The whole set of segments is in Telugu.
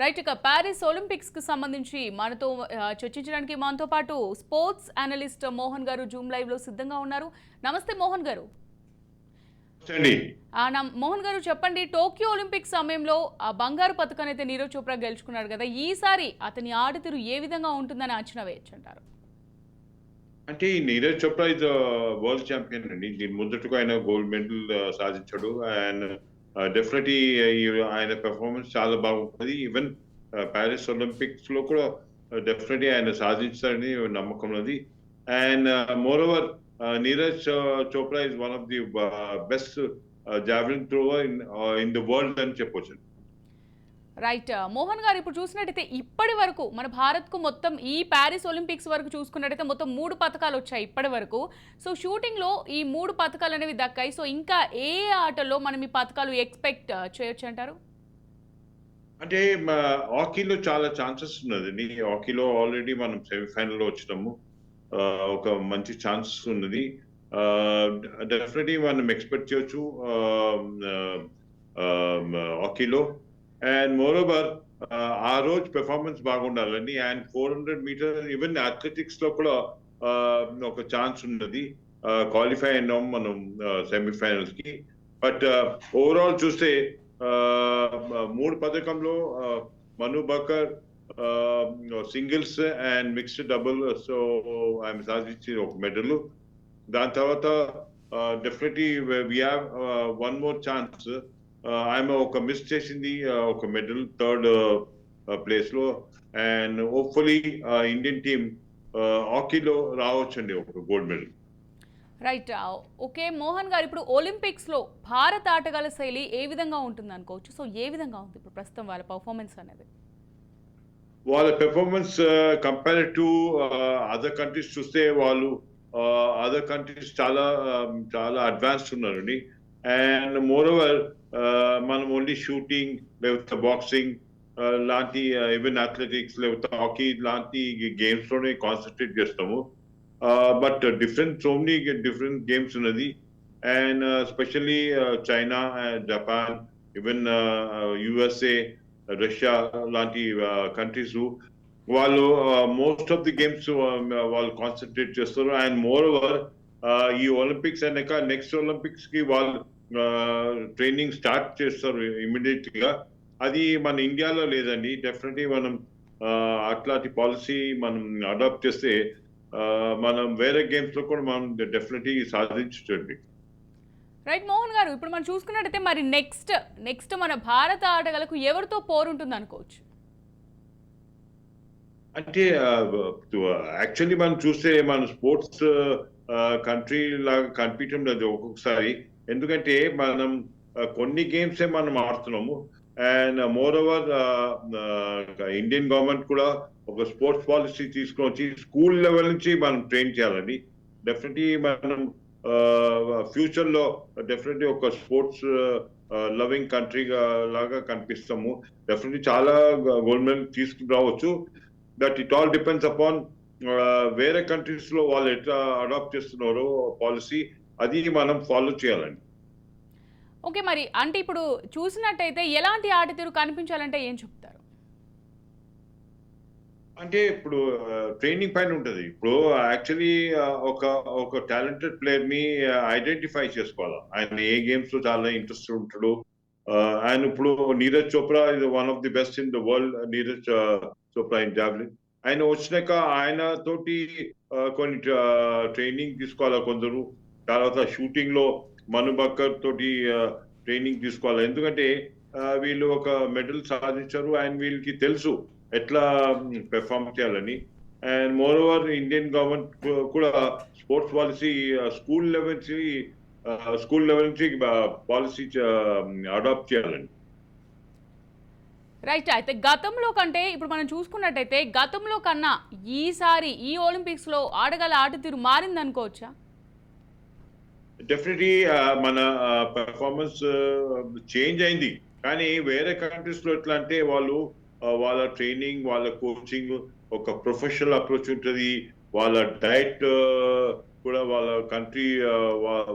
రైట్ ఇక ప్యారిస్ ఒలింపిక్స్కి సంబంధించి మనతో చర్చించడానికి మనతో పాటు స్పోర్ట్స్ అనలిస్ట్ మోహన్ గారు జూమ్ లైవ్లో సిద్ధంగా ఉన్నారు. నమస్తే మోహన్ గారు. మోహన్ గారు చెప్పండి టోక్యో ఒలింపిక్స్ సమయంలో ఆ బంగారు పథకాన్ని అయితే నీరజ్ చోప్రా గెలుచుకున్నాడు కదా ఈసారి అతని ఆడతీరు ఏ విధంగా ఉంటుందని అంచనా వేయచ్చు అంటారు అంటే ఈ Neeraj Chopra is world champion అండి. దీని ముందటకు ఆయన గోల్డ్ మెడల్ సాధించాడు. అండ్ Uh, డెఫినెట్లీ uh, ఆయన పెర్ఫార్మెన్స్ చాలా బాగుంటుంది. ఈవెన్ ప్యారిస్ ఒలింపిక్స్లో కూడా uh, డెఫినెట్లీ ఆయన సాధించారని నమ్మకం ఉన్నది. And more over Neeraj Chopra is one of the best javelin thrower in in the world అని చెప్పొచ్చు. రైట్ uh, మోహన్ గారు ఇప్పుడు చూసినట్టయితే ఇప్పటి వరకు మన భారత్కు మొత్తం ఈ ప్యారిస్ ఒలింపిక్స్ వరకు చూసుకున్నట్టయితే మొత్తం మూడు పథకాలు వచ్చాయి ఇప్పటి వరకు. సో షూటింగ్లో ఈ మూడు పథకాలు అనేవి దక్కాయి. సో ఇంకా ఏ ఆటలో మనం ఈ పథకాలు ఎక్స్పెక్ట్ uh, చేయొచ్చు అంటారు? అంటే హాకీలో చాలా ఛాన్సెస్ ఉన్నది. హాకీలో ఆల్రెడీ మనం సెమీఫైనల్లో వచ్చినాము. ఒక మంచి ఛాన్సెస్ ఉన్నది. డెఫినెట్లీ మనం ఎక్స్పెక్ట్ చేయొచ్చు. హాకీలో. అండ్ మోర్ ఓవర్ ఆ రోజు పెర్ఫార్మెన్స్ బాగుండాలని and four hundred meter even అథ్లెటిక్స్లో కూడా uh, ఒక ఛాన్స్ ఉన్నది. Uh, క్వాలిఫై అయినాం మనం uh, సెమీఫైనల్స్కి. బట్ ఓవరాల్ చూస్తే మూడు పథకంలో Manu Bhaker singles and mixed double so ఆమె సాధించి ఒక మెడల్ దాని తర్వాత definitely we have one more chance ఆమె ఒక మిస్ చేసింది ఒక మెడల్ థర్డ్ ప్లేస్లో అండ్ హోప్ఫుల్లీ ఇండియన్ టీమ్ హాకీలో రావచ్చండి ఒక gold medal. Right okay. Mohan గారు ఇప్పుడు ఒలింపిక్స్లో భారత ఆటగాళ్ళ శైలి ఏ విధంగా ఉంటుంది అనుకోవచ్చు? సో ఏ విధంగా ఉంది ఇప్పుడు ప్రస్తుతం వాళ్ళ పర్ఫార్మెన్స్ అనేది? వాళ్ళ performance compare to other countries చూస్తే వాళ్ళు అదర్ కంట్రీస్ చాలా చాలా అడ్వాన్స్డ్ ఉన్నారండి. అండ్ మోర్ ఓవర్ మనం ఓన్లీ షూటింగ్ లేకపోతే బాక్సింగ్ లాంటి ఈవెన్ అథ్లెటిక్స్ లేకపోతే హాకీ లాంటి గేమ్స్లోనే కాన్సన్ట్రేట్ చేస్తాము but different so many different games ఉన్నది and specially China Japan even USA Russia లాంటి కంట్రీస్ వాళ్ళు మోస్ట్ ఆఫ్ ది గేమ్స్ వాళ్ళు కాన్సన్ట్రేట్ చేస్తారు అండ్ మోర్ ఓవర్ ఈ ఒలింపిక్స్ అయినాక నెక్స్ట్ ఒలింపిక్స్కి వాళ్ళు ట్రైనింగ్ స్టార్ట్ చేస్తారు ఇమీడియట్గా అది మన ఇండియాలో లేదండి. డెఫినెట్లీ మనం అట్లాంటి పాలసీ మనం అడాప్ట్ చేస్తే మనం వేరే గేమ్స్లో కూడా మనం డెఫినెట్లీ సాధించండి రైట్ మోహన్ గారు ఇప్పుడు మనం చూసుకున్నట్టయితే మరి నెక్స్ట్ నెక్స్ట్ మన భారత ఆటగాళ్ళకు ఎవరితో పోరుంటుంది అనుకోవచ్చు? అంటే యాక్చువల్లీ మనం చూస్తే మన స్పోర్ట్స్ కంట్రీ లాగా కనిపించడం లేదు ఒక్కొక్కసారి. ఎందుకంటే మనం కొన్ని గేమ్సే మనం ఆడుతున్నాము. And more over Indian government కూడా ఒక స్పోర్ట్స్ పాలసీ తీసుకుని వచ్చి స్కూల్ లెవెల్ నుంచి మనం ట్రైన్ చేయాలండి. డెఫినెట్లీ మనం ఫ్యూచర్లో డెఫినెట్లీ ఒక స్పోర్ట్స్ లవింగ్ కంట్రీ లాగా కనిపిస్తాము. డెఫినెట్లీ చాలా గవర్నమెంట్ తీసుకురావచ్చు. తీసుకుని రావచ్చు that it all depends upon వేరే కంట్రీస్లో వాళ్ళు ఎట్లా అడాప్ట్ చేస్తున్నారో పాలసీ అది మనం ఫాలో చేయాలండి. ఓకే మరి అంటే ఇప్పుడు చూసినట్టయితే ఎలాంటి ఆటతీరు కనిపించాలంటే ఏం చెప్తారు? అంటే ఇప్పుడు ట్రైనింగ్ పైన ఉంటది. ఇప్పుడు యాక్చువల్లీ ఒక ఒక టాలెంటెడ్ ప్లేయర్ని ఐడెంటిఫై చేసుకోవాలి? ఆయన ఏ గేమ్స్లో చాలా ఇంట్రెస్ట్ ఉంటాడు. ఆయన ఇప్పుడు నీరజ్ చోప్రా ఇది one of the best in the world Neeraj Chopra in javelin ఆయన వచ్చినాక ఆయన తోటి కొన్ని ట్రైనింగ్ తీసుకోవాలి కొందరు? తర్వాత షూటింగ్లో మను బక్కర్ తోటి ట్రైనింగ్ తీసుకోవాలి. ఎందుకంటే వీళ్ళు ఒక మెడల్ సాధించారు. అండ్ వీళ్ళకి తెలుసు ఎట్లా పెర్ఫామ్ చేయాలని. And more over Indian government కూడా స్పోర్ట్స్ పాలసీ స్కూల్ లెవెల్ నుంచి స్కూల్ లెవెల్ నుంచి పాలసీ అడాప్ట్ చేయాలండి రైట్. అయితే గతంలో కంటే ఇప్పుడు మనం చూసుకున్నట్టయితే గతంలో కన్నా ఈసారి ఈ ఒలింపిక్స్లో ఆడగల ఆటతీరు మారింది అనుకోవచ్చా డెఫినెట్లీ uh, మన పెర్ఫార్మెన్స్ చేంజ్ uh, అయింది. కానీ వేరే కంట్రీస్లో ఎట్లా అంటే వాళ్ళు వాళ్ళ ట్రైనింగ్ వాళ్ళ కోచింగ్ ఒక ప్రొఫెషనల్ అప్రోచ్ ఉంటుంది. వాళ్ళ డైట్ కూడా వాళ్ళ కంట్రీ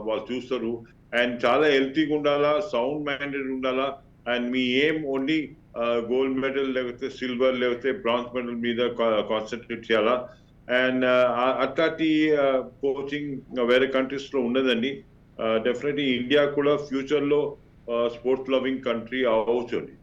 వాళ్ళు చూస్తారు. అండ్ చాలా హెల్తీగా ఉండాలా సౌండ్ మైండెడ్ ఉండాలా. అండ్ మీ ఏం ఓన్లీ గోల్డ్ మెడల్ లేకపోతే సిల్వర్ లేకపోతే బ్రాంజ్ మెడల్ మీద కాన్సన్ట్రేట్ చేయాలా. అండ్ uh, అట్లాంటి కోచింగ్ వేరే కంట్రీస్లో ఉన్నదండి. డెఫినెట్లీ ఇండియా కూడా ఫ్యూచర్లో స్పోర్ట్స్ లవింగ్ కంట్రీ అవ్వచ్చు అండి.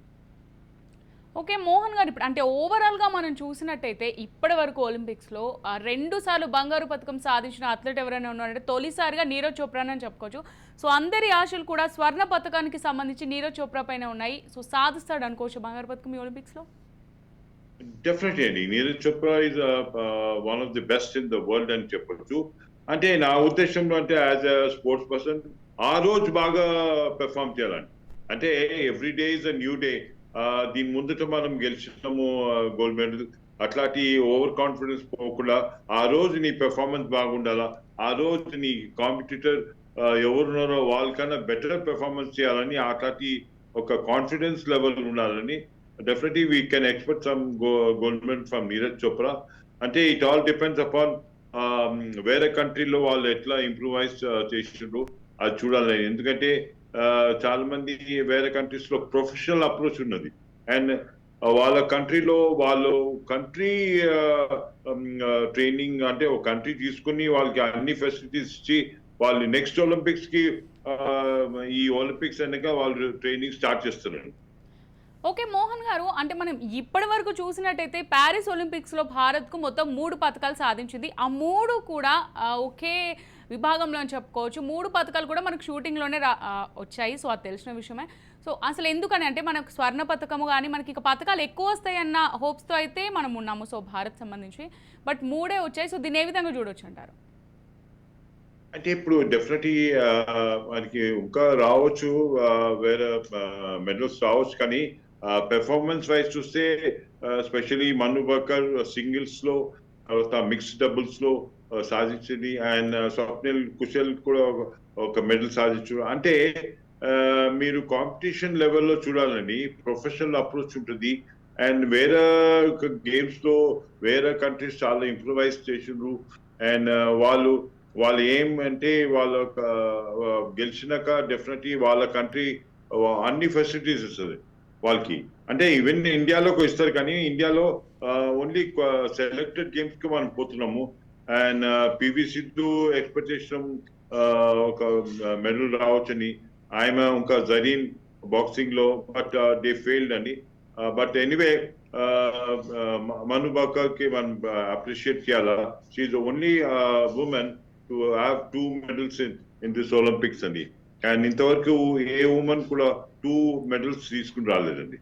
ఓకే మోహన్ గారు ఇప్పుడు అంటే ఓవరాల్గా మనం చూసినట్టయితే ఇప్పటి వరకు ఒలింపిక్స్లో రెండు సార్లు బంగారు పథకం సాధించిన అథ్లెట్ ఎవరైనా ఉన్నారంటే తొలిసారిగా నీరజ్ చోప్రా అని చెప్పుకోవచ్చు. సో అందరి ఆశలు కూడా స్వర్ణ పథకానికి సంబంధించి నీరజ్ చోప్రా పైన ఉన్నాయి. సో సాధిస్తాడు అనుకోవచ్చు బంగారు పథకం ఈ ఒలింపిక్స్లో డెఫినెట్లీ అండి Neeraj Chopra is one of the best in the world అని చెప్పొచ్చు. అంటే నా ఉద్దేశంలో అంటే యాజ్ అ స్పోర్ట్స్ పర్సన్ ఆ రోజు బాగా పెర్ఫామ్ చేయాలండి. అంటే every day is a new day దీని ముందట మనం గెలిచినాము గోల్డ్ మెడల్ అట్లాంటి ఓవర్ కాన్ఫిడెన్స్ పోకుండా ఆ రోజు నీ పెర్ఫార్మెన్స్ బాగుండాలా? ఆ రోజు నీ కాంపిటీటర్ ఎవరున్నారో వాళ్ళకన్నా బెటర్ పెర్ఫార్మెన్స్ చేయాలని అట్లాంటి ఒక కాన్ఫిడెన్స్ లెవెల్ ఉండాలని definitely we can expect some gold medal from Neeraj Chopra అంటే ఇట్ ఆల్ డిపెండ్స్ అపాన్ వేరే కంట్రీలో వాళ్ళు ఎట్లా ఇంప్రూవైజ్ uh, చేసిండ్రు అది చూడాలి. ఎందుకంటే uh, చాలా మంది వేరే కంట్రీస్లో ప్రొఫెషనల్ అప్రోచ్ ఉన్నది. అండ్ uh, వాళ్ళ కంట్రీలో వాళ్ళు కంట్రీ ట్రైనింగ్ um, అంటే ఒక కంట్రీ తీసుకుని వాళ్ళకి అన్ని ఫెసిలిటీస్ ఇచ్చి వాళ్ళు నెక్స్ట్ ఒలింపిక్స్కి ఈ ఒలింపిక్స్ అనగా వాళ్ళు ట్రైనింగ్ స్టార్ట్ చేస్తున్నారు. ఓకే మోహన్ గారు అంటే మనం ఇప్పటి వరకు చూసినట్టయితే ప్యారిస్ ఒలింపిక్స్లో భారత్కు మొత్తం మూడు పథకాలు సాధించింది. ఆ మూడు కూడా ఒకే విభాగంలో అని చెప్పుకోవచ్చు. మూడు పథకాలు కూడా మనకు షూటింగ్లోనే రా వచ్చాయి. సో అది తెలిసిన విషయమే. సో అసలు ఎందుకని అంటే మనకు స్వర్ణ పథకము కానీ మనకి ఇక పథకాలు ఎక్కువ వస్తాయన్న హోప్స్తో అయితే మనం ఉన్నాము. సో భారత్ సంబంధించి. బట్ మూడే వచ్చాయి. సో దీన్ని ఏ విధంగా చూడొచ్చు అంటారు? అంటే ఇప్పుడు డెఫినెట్లీ మనకి ఇంకా రావచ్చు. వేరే మెడల్స్ రావచ్చు. కానీ పెర్ఫార్మెన్స్ వైజ్ చూస్తే స్పెషలీ మను బకర్ సింగిల్స్లో తర్వాత మిక్స్డ్ డబుల్స్లో సాధించింది. అండ్ స్వప్నిల్ కుశల్ కూడా ఒక- మెడల్ సాధించు అంటే మీరు కాంపిటీషన్ లెవెల్లో చూడాలండి. ప్రొఫెషనల్ అప్రోచ్ ఉంటుంది. అండ్ వేరే గేమ్స్లో వేరే కంట్రీస్ చాలా ఇంప్రూవైజ్ చేసిండ్రు. అండ్ వాళ్ళు వాళ్ళు ఏం అంటే వాళ్ళ గెలిచినాక డెఫినెట్లీ వాళ్ళ కంట్రీ అన్ని ఫెసిలిటీస్ వస్తుంది. వాళ్ళకి. అంటే ఈవెన్ ఇండియాలోకి ఇస్తారు కానీ ఇండియాలో ఓన్లీ సెలెక్టెడ్ గేమ్స్కి మనం పోతున్నాము. అండ్ పివి సిద్ధు ఎక్స్పెక్ట్ చేసినాం ఒక మెడల్ రావచ్చని. ఆమె ఇంకా జరీన్ బాక్సింగ్లో బట్ దే ఫెయిల్డ్ అని. బట్ ఎనీవే మను బాకర్కి మనం అప్రిషియేట్ చేయాలా? She only women to have two medals in in this Olympics అండి అండ్ ఇంతవరకు ఏ ఉమెన్ కూడా టూ మెడల్స్ తీసుకుని రాలేదండి.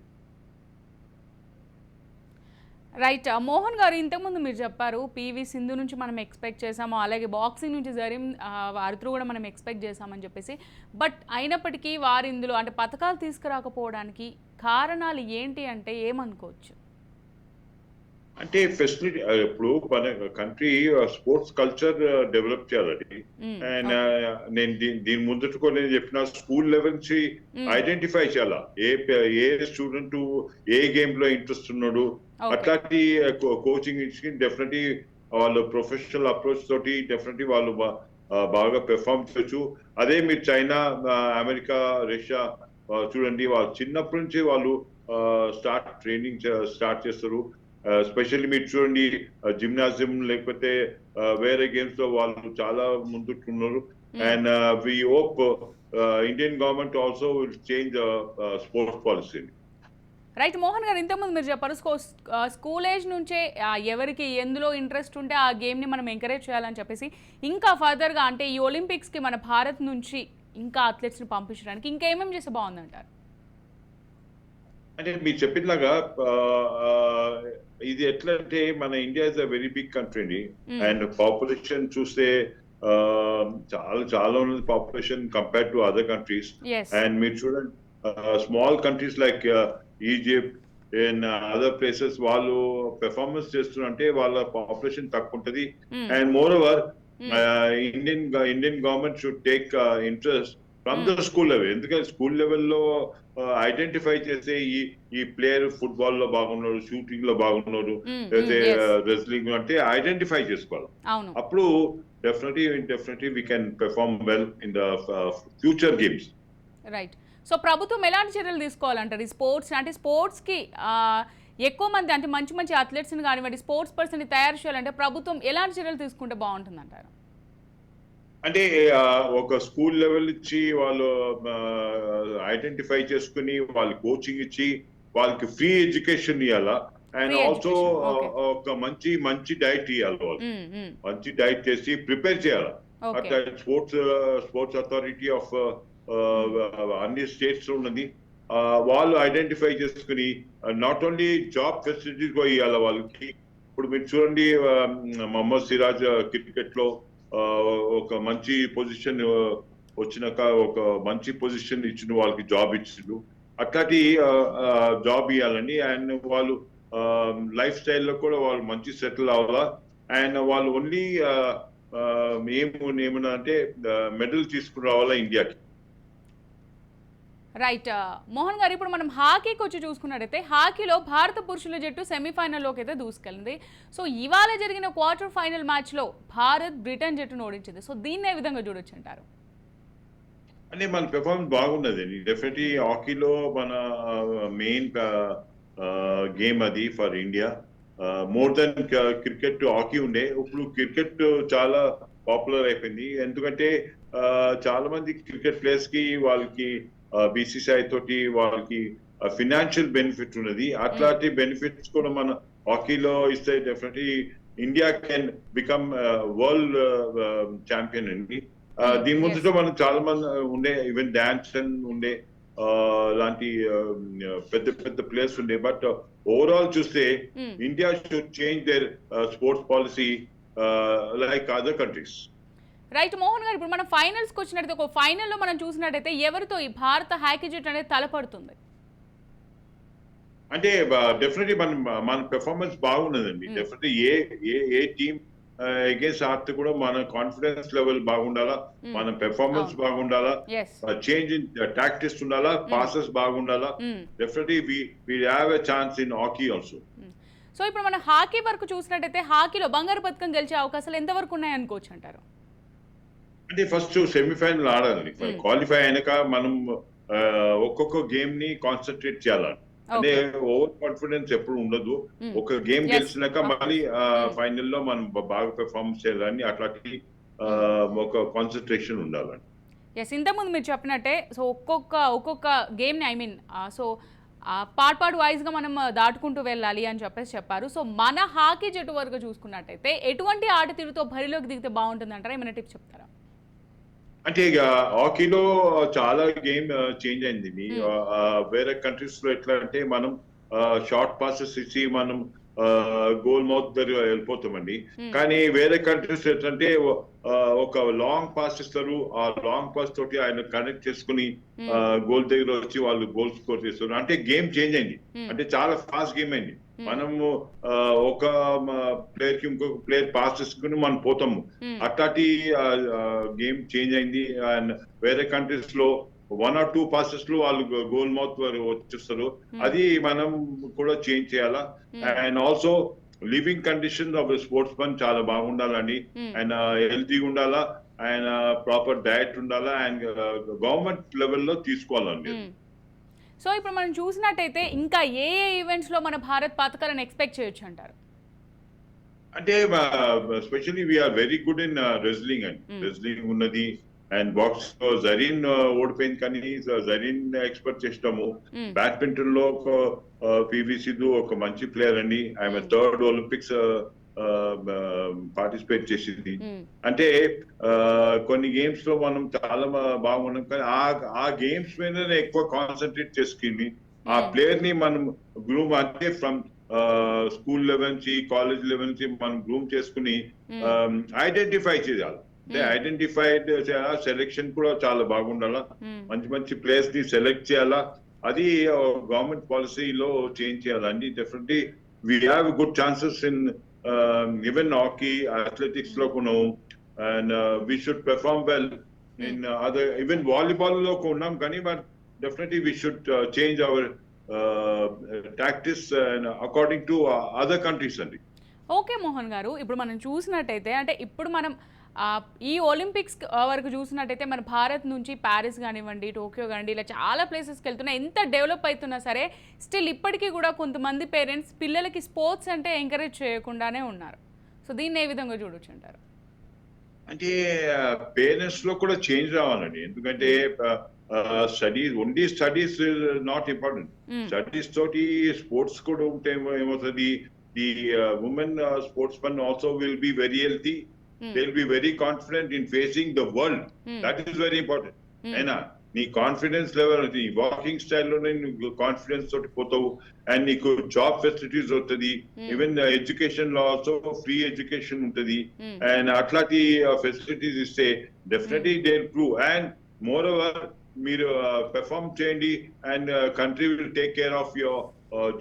రైట్ మోహన్ uh, గారు ఇంతకుముందు మీరు చెప్పారు పీవీ సింధు నుంచి మనం ఎక్స్పెక్ట్ చేసాము అలాగే బాక్సింగ్ నుంచి జరీం ఆ, uh, వారితో కూడా మనం ఎక్స్పెక్ట్ చేసామని చెప్పేసి. బట్ అయినప్పటికీ వారు ఇందులో అంటే పథకాలు తీసుకురాకపోవడానికి కారణాలు ఏంటి అంటే ఏమనుకోవచ్చు? అంటే ఫెసిలిటీ ఇప్పుడు మన కంట్రీ స్పోర్ట్స్ కల్చర్ డెవలప్ చేయాలండి. అండ్ నేను దీని ముందట నేను చెప్పిన స్కూల్ లెవెల్ నుంచి. ఐడెంటిఫై చేయాలా ఏ ఏ స్టూడెంట్ ఏ గేమ్లో ఇంట్రెస్ట్ ఉన్నాడు. అట్లాంటి కోచింగ్ ఇచ్చి డెఫినెట్లీ వాళ్ళు ప్రొఫెషనల్ అప్రోచ్ తోటి డెఫినెట్లీ వాళ్ళు బాగా పెర్ఫామ్ చేయొచ్చు అదే మీరు చైనా అమెరికా రష్యా చూడండి వాళ్ళు చిన్నప్పటి నుంచి వాళ్ళు స్టార్ట్ ట్రైనింగ్ స్టార్ట్ చేస్తారు స్పెషల్లీ మీరు చూడండి జిమ్నాజియం లేకపోతే వేరే గేమ్స్లో వాళ్ళు చాలా ముందుకున్నారు and we hope Indian government also will change sports policy right Mohan గారు ఇంతకుముందు మీరు చెప్పారు స్కూల్ ఏజ్ నుంచే ఎవరికి ఎందులో ఇంట్రెస్ట్ ఉంటే ఆ గేమ్ని మనం ఎంకరేజ్ చేయాలని చెప్పేసి ఇంకా ఫర్దర్గా అంటే ఈ ఒలింపిక్స్కి మన భారత్ నుంచి ఇంకా అథ్లెట్స్ని పంపించడానికి ఇంకా ఏమేమి చేస్తే బాగుందంటారు? అంటే మీరు చెప్పినలాగా ఇది ఎట్లా అంటే మన India is a very big country అండి. అండ్ పాపులేషన్ చూస్తే చాలా చాలా ఉన్నది population compare to other countries and మీరు చూడండి small countries like Egypt and other places వాళ్ళు పెర్ఫార్మెన్స్ చేస్తున్నారంటే వాళ్ళ పాపులేషన్ తక్కువ ఉంటుంది and more over Indian Indian government should take interest from the school level ఎందుకంటే స్కూల్ లెవెల్లో ఐడెంటిఫై చేసే ఈ ఈ ప్లేయర్ ఫుట్బాల్లో బాగున్నాడు షూటింగ్లో బాగున్నాడు Mm, లేకపోతే mm, yes. రెస్లింగ్ అంటే ఐడెంటిఫై చేసుకోవాలి. అవును. అప్పుడు definitely definitely we can perform well in the future games right so ప్రభుత్వం ఎలాంటి చర్యలు తీసుకోవాలంటారు? ఈ స్పోర్ట్స్ అంటే స్పోర్ట్స్కి ఎక్కువ మంది అంటే మంచి మంచి అథ్లెట్స్ని కానివ్వండి స్పోర్ట్స్ పర్సన్ని తయారు చేయాలంటే ప్రభుత్వం ఎలాంటి చర్యలు తీసుకుంటే బాగుంటుందంటారు? అంటే ఒక స్కూల్ లెవెల్ ఇచ్చి వాళ్ళు ఐడెంటిఫై చేసుకుని వాళ్ళు కోచింగ్ ఇచ్చి వాళ్ళకి ఫ్రీ ఎడ్యుకేషన్ ఇవ్వాలా అండ్ ఆల్సో. ఒక మంచి మంచి డైట్ ఇవ్వాలి వాళ్ళు. మంచి డైట్ చేసి ప్రిపేర్ చేయాలి. అట్లా స్పోర్ట్స్ స్పోర్ట్స్ అథారిటీ ఆఫ్ అన్ని స్టేట్స్ ఉన్నది. వాళ్ళు ఐడెంటిఫై చేసుకుని నాట్ ఓన్లీ జాబ్ ఫెసిలిటీస్ కూడా ఇవ్వాలి వాళ్ళకి. ఇప్పుడు మీరు చూడండి మహమ్మద్ సిరాజ్ క్రికెట్లో ఒక మంచి పొజిషన్ వచ్చినాక ఒక మంచి పొజిషన్ ఇచ్చిన వాళ్ళకి జాబ్ ఇచ్చిండు. అట్లాంటి జాబ్ ఇవ్వాలని అండ్ వాళ్ళు లైఫ్ స్టైల్లో కూడా వాళ్ళు మంచి సెటిల్ అవ్వాలా? అండ్ వాళ్ళు ఓన్లీ ఏం ఏమన్నా అంటే మెడల్ తీసుకుని రావాలా ఇండియాకి? రైట్ uh, మోహన్ గారు ఇప్పుడు మనం హాకీకి వచ్చి చూసుకున్నట్టయితే హాకీలో భారత పురుషుల జట్టు సెమీఫైనల్లోకి అయితే దూసుకెళ్ళింది. సో ఇవాళ జరిగిన క్వార్టర్ ఫైనల్ మ్యాచ్లో భారత్ బ్రిటన్ జట్టును ఓడించింది. సో దీన్ని ఏ విధంగా చూడొచ్చు అంటారు? అంటే మన పెర్ఫార్మెన్స్ బాగున్నది. డెఫినెట్లీ హాకీలో మన uh, మెయిన్ గేమ్ uh, అది for India more than cricket hockey ఉండే. ఇప్పుడు క్రికెట్ చాలా పాపులర్ అయిపోయింది. ఎందుకంటే చాలా మంది క్రికెట్ ప్లేయర్స్కి వాళ్ళకి బీసీసీఐ తోటి వాళ్ళకి ఫినాన్షియల్ బెనిఫిట్ ఉన్నది. అట్లాంటి బెనిఫిట్స్ కూడా మన హాకీలో ఇస్తే definitely India can become world champion అండి. ఆ, Mm, దీని. ముందుతో మనం చాలా మంది ఉండే ఈవెన్ డాన్సన్ ఉండే లాంటి పెద్ద పెద్ద ప్లేయర్స్ ఉండే. బట్ ఓవరాల్ చూస్తే Hmm. India should change their sports policy like other countries right Mohan గారు ఇప్పుడు మనం ఫైనల్స్కి వచ్చినట్టయితే ఒక ఫైనల్లో మనం చూసినట్టయితే ఎవరితో ఈ భారత హాకీ జట్టు అనేది తలపడుతుంది? అంటే డెఫినెట్లీ మన మన పెర్ఫార్మెన్స్ బాగున్నదండి. డెఫినెట్లీ ఏ ఏ ఏ టీమ్ అగేన్స్ట్ ఆడితే కూడా మన కాన్ఫిడెన్స్ లెవెల్ బాగుండాలా. మన పెర్ఫార్మెన్స్. బాగుండాలా? చేంజ్ ఇన్ టాక్టిక్స్ ఉండాలా? పాసెస్ బాగుండాలా? Definitely we we have a chance in hockey also so ఇప్పుడు మనం హాకీ వరకు చూసినట్టయితే హాకీలో బంగారు పథకం గెలిచే అవకాశాలు ఎంతవరకు ఉన్నాయనుకోవచ్చు అంటారు? అంటే ఫస్ట్ సెమీఫైనల్ ఆడాలి. క్వాలిఫై అయినాక మనం ఒక్కొక్క గేమ్ని కాన్సన్ట్రేట్ చేయాలి అంటే ఓవర్ కాన్ఫిడెన్స్ ఎప్పుడు ఉండదు. ఒక గేమ్. గెలిచినాక. మళ్ళీ Hmm. ఫైనల్లో మనం బాగా పెర్ఫార్మెన్స్ చేయాలని అట్లాంటి ఒక కాన్సన్ట్రేషన్ ఉండాలండి ఎస్ ఇంతకుముందు మీరు చెప్పినట్టే సో ఒక్కొక్క ఒక్కొక్క గేమ్ని I mean so part part వైజ్గా మనం దాటుకుంటూ వెళ్ళాలి అని చెప్పేసి చెప్పారు సో మన హాకీ జట్టు వరకు చూసుకున్నట్టయితే ఎటువంటి ఆట తీరుతో బరిలోకి దిగితే బాగుంటుంది అంటారా ఏమైనా టిప్స్ చెప్తారా అంటే ఇక హాకీలో చాలా గేమ్ చేంజ్ అయింది. వేరే కంట్రీస్లో ఎట్లా అంటే మనం షార్ట్ పాసెస్ ఇచ్చి మనం గోల్ మౌత్ దగ్గర వెళ్ళిపోతామండి Hmm. కానీ వేరే కంట్రీస్ ఆ, ఒక లాంగ్ పాస్ ఇస్తారు ఆ లాంగ్ పాస్ తోటి ఆయన కనెక్ట్ చేసుకుని Hmm. గోల్ దగ్గర వచ్చి వాళ్ళు గోల్ స్కోర్ చేస్తారు అంటే గేమ్ చేంజ్ అయింది Hmm. అంటే చాలా ఫాస్ట్ గేమ్ అయింది. మనము ఒక ప్లేయర్కి ఇంకొక ప్లేయర్ పాస్ చేసుకుని మనం పోతాము. అట్లాంటి గేమ్ చేంజ్ అయింది అండ్ వేరే కంట్రీస్లో వన్ ఆర్ టూ పాసెస్లో వాళ్ళు గోల్ మౌత్ వచ్చేస్తారు Hmm. అది మనం కూడా చేంజ్ చేయాలా Hmm. And also living condition of sportsmen చాలా బాగుండాలండి Hmm. అండ్ హెల్తీగా ఉండాలా అండ్ ప్రాపర్ డయట్ ఉండాలా అండ్ గవర్నమెంట్ లెవెల్లో తీసుకోవాలండి. సో ఇప్పుడు మనం చూసినట్టయితే ఇంకా ఏ ఏ ఈవెంట్స్లో మన భారత్ పథకాలను ఎక్స్పెక్ట్ చేయొచ్చు అంటారు అంటే specially we are very good in wrestling and. Wrestling ఉన్నది అండ్ బాక్స్లో జరీన్ ఓడిపోయింది కానీ జరీన్ ఎక్స్పెక్ట్ చేసినాము. బ్యాడ్మింటన్లో ఒక పివి సిద్ధు ఒక మంచి ప్లేయర్ అండి ఆమె. థర్డ్ ఒలింపిక్స్ పార్టిసిపేట్ చేసింది మ్మ్. అంటే ఆ, కొన్ని గేమ్స్లో మనం చాలా బాగున్నాం కానీ ఆ ఆ గేమ్స్ మీదనే ఎక్కువ కాన్సన్ట్రేట్ చేసుకుని ఆ Hmm. ప్లేయర్ని మనం గ్రూమ్ అంటే ఫ్రమ్ స్కూల్ లెవెల్ నుంచి కాలేజ్ లెవెల్ నుంచి మనం గ్రూమ్ చేసుకుని. ఐడెంటిఫై చేయాలి అంటే Hmm. ఐడెంటిఫైడ్ చేయాలా సెలెక్షన్ కూడా చాలా బాగుండాలా. మ్మ్. మంచి మంచి ప్లేయర్స్ని సెలెక్ట్ చేయాలా. అది గవర్నమెంట్ పాలసీలో చేంజ్ చేయాలండి definitely we have good chances in even hockey అథ్లెటిక్స్లో కూడా and we should perform well in other even వాలీబాల్లో ఉన్నాం కానీ but definitely we should change our tactics according to other countries అండి. ఓకే మోహన్ గారు. ఇప్పుడు మనం చూసినట్టయితే అంటే ఇప్పుడు మనం ఈ ఒలింపిక్స్ వరకు చూసినట్టయితే మన భారత్ నుంచి ప్యారిస్ కానివ్వండి టోక్యో కానివ్వండి ఇలా చాలా ప్లేసెస్కి వెళ్తున్నాయి ఎంత డెవలప్ అవుతున్నా సరే స్టిల్ ఇప్పటికీ కూడా కొంతమంది పేరెంట్స్ పిల్లలకి స్పోర్ట్స్ అంటే ఎంకరేజ్ చేయకుండానే ఉన్నారు. సో దీన్ని ఏ విధంగా చూడొచ్చు అంటారు? అంటే పేరెంట్స్లో కూడా చేంజ్ రావాలండి. ఎందుకంటే studies only studies not important. Studies తోటి స్పోర్ట్స్ కూడా ఉంటే ఏమో- ఏమవుతుంది the women sports man also will be very healthy hmm. They will be very confident in facing the world hmm. That is very important hmm. అయినా నీ కాన్ఫిడెన్స్ లెవెల్ నీ వాకింగ్ స్టైల్లోనే నువ్వు కాన్ఫిడెన్స్ తోటి పోతావు అండ్ నీకు జాబ్ ఫెసిలిటీస్ వస్తుంది Hmm. ఈవెన్ ఎడ్యుకేషన్లో ఆల్సో ఫ్రీ ఎడ్యుకేషన్ ఉంటుంది Hmm. అండ్ అట్లాంటి ఫెసిలిటీస్ ఇస్తే definitely they prove and moreover మీరు పెర్ఫామ్ చేయండి and country will take care of your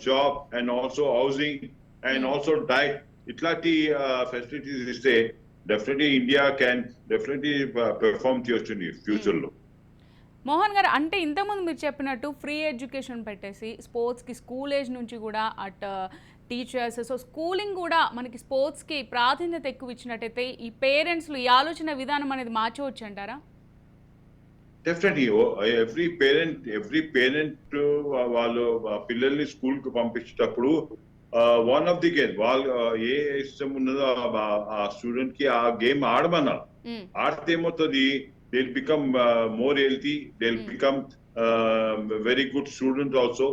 job and also housing and Hmm. Also diet ఇట్లాంటి ఫెసిలిటీస్ ఇస్తే definitely India can definitely perform చేయొచ్చు ఫ్యూచర్లో మోహన్ గారు అంటే ఇంతకుముందు మీరు చెప్పినట్టు ఫ్రీ ఎడ్యుకేషన్ పెట్టేసి స్పోర్ట్స్కి స్కూల్ ఏజ్ నుంచి కూడా అట్ టీచర్స్ సో స్కూలింగ్ కూడా మనకి స్పోర్ట్స్కి ప్రాధాన్యత ఎక్కువ ఇచ్చినట్టయితే ఈ పేరెంట్స్లు ఈ ఆలోచన విధానం అనేది మార్చవచ్చు అంటారా? Definitely every parent every parent వాళ్ళు పిల్లల్ని స్కూల్కు పంపించేటప్పుడు వన్ ఆఫ్ ది గేమ్ వాళ్ళు ఏ ఇష్టం ఉన్నదో ఆ- స్టూడెంట్కి ఆ గేమ్ ఆడమన్నారు మ్మ్. ఆడితే ఏమవుతుంది they become more healthy they Hmm. Become very good student also.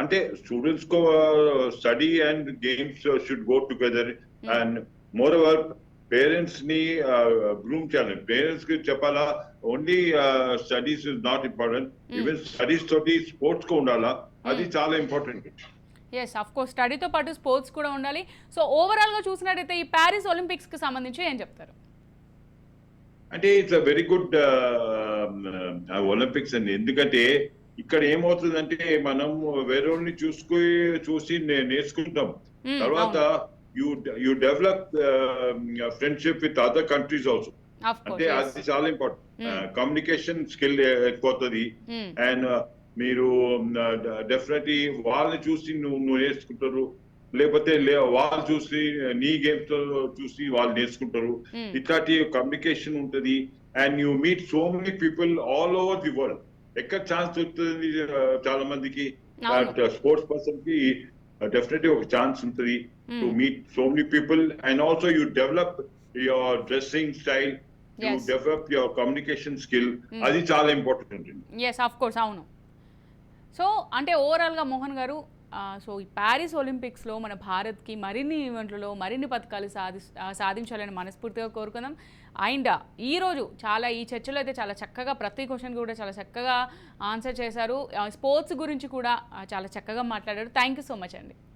అంటే students co study and games should go together Hmm. And more over పేరెంట్స్ని గ్రూమ్ చేయాలి పేరెంట్స్కి చెప్పాలా only studies is not important Hmm. Even studies తోటి స్పోర్ట్స్కు ఉండాలా అది Hmm. చాలా ఇంపార్టెంట్ ఎస్ అఫ్ కోర్స్ స్టడీతో పాటు స్పోర్ట్స్ కూడా ఉండాలి. సో ఓవరాల్గా చూసినట్టయితే ఈ ప్యారిస్ ఒలింపిక్స్కి సంబంధించి ఏం చెప్తారు? అంటే it's a very good Olympics అండి. ఎందుకంటే ఇక్కడ ఏమవుతుందంటే మనం వేరే వాళ్ళని చూసుకు చూసి నేర్చుకుంటాం. మ్మ్, తర్వాత you you develop friendship with other countries also అంటే అది చాలా ఇంపార్టెంట్ Hmm. కమ్యూనికేషన్ స్కిల్ ఎక్కువ అవుతుంది అండ్ మీరు డెఫినెట్లీ వాళ్ళని చూసి నువ్వు నువ్వు నేర్చుకుంటారు. లేకపోతే లే- వాళ్ళు చూసి నీ గేమ్స్ చూసి వాళ్ళు నేర్చుకుంటారు. ఇట్లాంటి కమ్యూనికేషన్ ఉంటది. And you meet so many people all over the world ఎక్కడ ఛాన్స్ దొరుకుతుంది చాలా మందికి. స్పోర్ట్స్ పర్సన్కి డెఫినెట్లీ ఒక ఛాన్స్ ఉంటుంది to meet so many people and also you develop your dressing style you. Develop your communication skill. అది చాలా ఇంపార్టెంట్ ఎస్ ఆఫ్ కోర్స్ అవును. సో అంటే ఓవరాల్గా మోహన్ గారు సో ఈ ప్యారిస్ ఒలింపిక్స్లో మన భారత్కి మరిన్ని ఈవెంట్లలో మరిన్ని పథకాలు సాధి సాధించాలని మనస్ఫూర్తిగా కోరుకుందాం. అండ్ ఈరోజు చాలా ఈ చర్చలో అయితే చాలా చక్కగా ప్రతి క్వశ్చన్ కూడా చాలా చక్కగా ఆన్సర్ చేశారు. స్పోర్ట్స్ గురించి కూడా చాలా చక్కగా మాట్లాడారు. థ్యాంక్ యూ సో మచ్ అండి.